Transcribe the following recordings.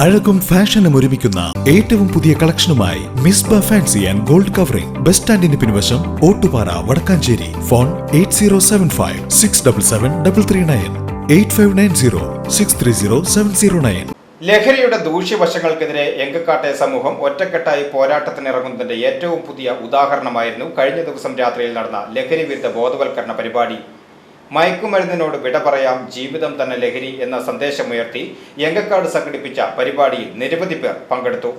അഴകും ഫാഷനും ഒരുമിക്കുന്ന ഏറ്റവും പുതിയ കളക്ഷനുമായി മിസ് ബ fancy and gold covering. Bus സ്റ്റാൻഡിന് പിൻവശം Ottupara Wadakkanchery. Phone eight zero seven five six double seven double three nine eight five nine zero six three zero seven zero nine. ലഹരിയുടെ ദൂഷ്യവശങ്ങൾക്കെതിരെ എങ്കക്കാട്ടെ സമൂഹം ഒറ്റക്കെട്ടായി പോരാട്ടത്തിനിറങ്ങുന്നതിന്റെ ഏറ്റവും പുതിയ ഉദാഹരണമായിരുന്നു കഴിഞ്ഞ ദിവസം രാത്രിയിൽ നടന്ന ലഹരി വിരുദ്ധ ബോധവൽക്കരണ പരിപാടി. മയക്കുമരുന്നിനോട് വിട പറയാം ജീവിതം തന്നെ ലഹരി എന്ന സന്ദേശമുയർത്തി എങ്കക്കാട് സംഘടിപ്പിച്ച പരിപാടിയിൽ നിരവധി പേർ പങ്കെടുത്തു.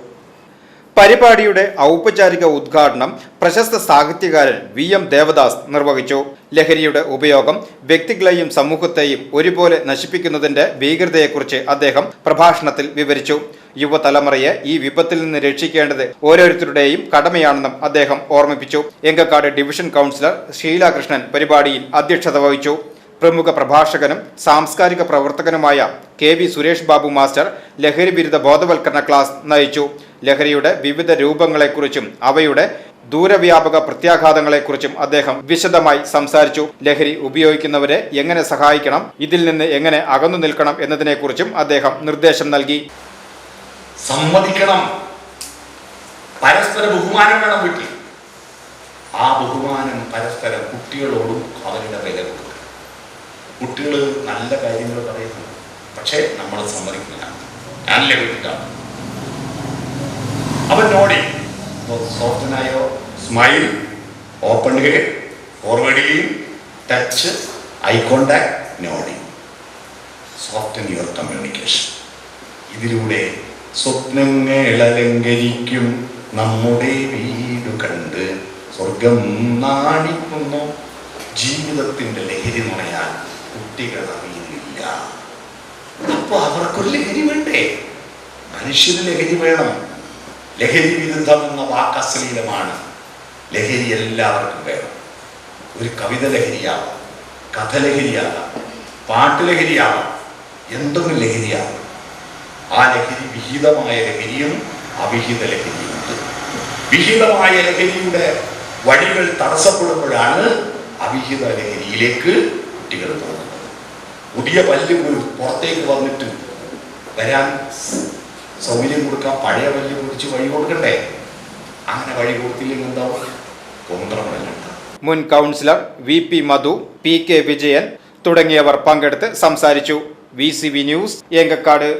പരിപാടിയുടെ ഔപചാരിക ഉദ്ഘാടനം പ്രശസ്ത സാഹിത്യകാരൻ വി എം ദേവദാസ് നിർവഹിച്ചു. ലഹരിയുടെ ഉപയോഗം വ്യക്തികളെയും സമൂഹത്തെയും ഒരുപോലെ നശിപ്പിക്കുന്നതിന്റെ ഭീകരതയെക്കുറിച്ച് അദ്ദേഹം പ്രഭാഷണത്തിൽ വിവരിച്ചു. യുവതലമുറയെ ഈ വിപത്തിൽ നിന്ന് രക്ഷിക്കേണ്ടത് ഓരോരുത്തരുടെയും കടമയാണെന്നും അദ്ദേഹം ഓർമ്മിപ്പിച്ചു. എങ്കക്കാട് ഡിവിഷൻ കൗൺസിലർ ഷീലാകൃഷ്ണൻ പരിപാടിയിൽ അധ്യക്ഷത വഹിച്ചു. പ്രമുഖ പ്രഭാഷകനും സാംസ്കാരിക പ്രവർത്തകനുമായ K V Suresh Babu master ലഹരി വിരുദ്ധ ബോധവൽക്കരണ ക്ലാസ് നയിച്ചു. ലഹരിയുടെ വിവിധ രൂപങ്ങളെക്കുറിച്ചും അവയുടെ ദൂരവ്യാപക പ്രത്യാഘാതങ്ങളെക്കുറിച്ചും അദ്ദേഹം വിശദമായി സംസാരിച്ചു. ലഹരി ഉപയോഗിക്കുന്നവരെ എങ്ങനെ സഹായിക്കണം ഇതിൽ നിന്ന് എങ്ങനെ അകന്നു നിൽക്കണം എന്നതിനെക്കുറിച്ചും അദ്ദേഹം നിർദ്ദേശം നൽകി. സമ്മതിക്കണം. പരസ്പര ബഹുമാനം വേണം വീട്ടിൽ. ആ ബഹുമാനം പരസ്പരം കുട്ടികളോടും അവരുടെ വില കൊടുക്കണം കുട്ടികൾ നല്ല കാര്യങ്ങൾ പറയുന്നു. പക്ഷേ നമ്മൾ സമ്മതിക്കില്ല ഞാനല്ലേ വീട്ടിലാണ് അവൻ നോടി. സോഫ്റ്റനായോ? Smile open head forward touch eye contact naughty soften your communication ഇതിലൂടെ സ്വപ്നങ്ങൾ അലങ്കരിക്കും നമ്മുടെ വീട് കണ്ട് സ്വർഗം നാണിക്കുന്നു. ജീവിതത്തിന്റെ ലഹരി നുണയാൻ കുട്ടികൾ അറിയുന്നില്ല അപ്പൊ അവർക്കൊരു ലഹരി വേണ്ടേ? മനുഷ്യന് ലഹരി വേണം. ലഹരി വിരുദ്ധം എന്ന വാക്ക് അശ്ലീലമാണ്. ലഹരി എല്ലാവർക്കും വേണം. ഒരു കവിത ലഹരിയാവാം കഥ ലഹരിയാവാം പാട്ട് ലഹരിയാവാം എന്തൊരു ലഹരിയാവാം ആ ലഹരി വിഹിതമായ ലഹരിയും അവിഹിത ലഹരിയുണ്ട്. വിഹിതമായ ലഹരിയുടെ വഴികൾ തടസ്സപ്പെടുമ്പോഴാണ് അവിഹിത ലഹരിയിലേക്ക് കുട്ടികൾ പുതിയ പല്ല് പുറത്തേക്ക് വന്നിട്ട് വരാൻ സൗകര്യം കൊടുക്കാൻ പഴയ പല്ല് കുറിച്ച് വഴി കൊടുക്കണ്ടേ? അങ്ങനെ വഴി കൊടുത്തില്ലെങ്കിൽ എന്താവും കൊന്ത്രമെല്ലാം മുൻ councillor V P Madhu P K Vijayan തുടങ്ങിയവർ പങ്കെടുത്ത് സംസാരിച്ചു. V C V news Enkakkad.